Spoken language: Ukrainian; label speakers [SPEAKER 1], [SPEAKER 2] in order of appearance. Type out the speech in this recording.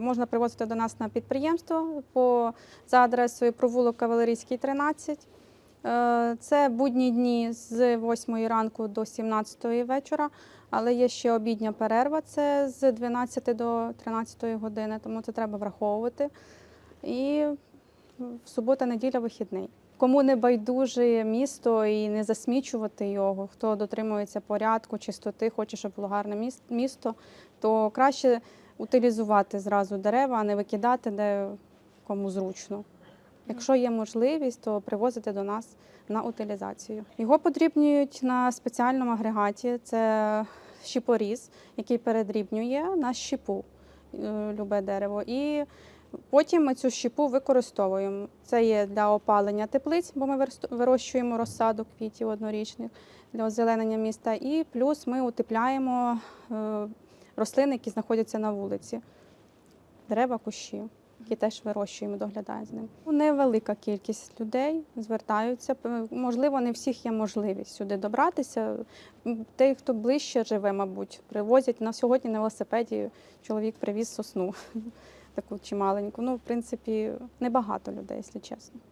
[SPEAKER 1] Можна привозити до нас на підприємство по, за адресою провулок Кавалерійський, 13. Е, Це будні дні з 8 ранку до 17 вечора, але є ще обідня перерва, це з 12 до 13 години, тому це треба враховувати. І в субота, неділя вихідний. Кому не байдуже місто і не засмічувати його, хто дотримується порядку, чистоти, хоче, щоб було гарне місто, то краще утилізувати зразу дерева, а не викидати де кому зручно. Якщо є можливість, то привозити до нас на утилізацію. Його подрібнюють на спеціальному агрегаті. Це щіпоріз, який передрібнює на щіпу е, любе дерево. І потім ми цю щіпу використовуємо. Це є для опалення теплиць, бо ми вирощуємо розсаду квітів однорічних для озеленення міста. І плюс ми утепляємо е, рослини, які знаходяться на вулиці, дерева, кущі, які теж вирощуємо, доглядаємо з ним. Невелика кількість людей звертаються. Можливо, не всіх є можливість сюди добратися. Той, хто ближче живе, мабуть, привозять на сьогодні на велосипеді. Чоловік привіз сосну таку чималеньку. Ну, в принципі, небагато людей, якщо чесно.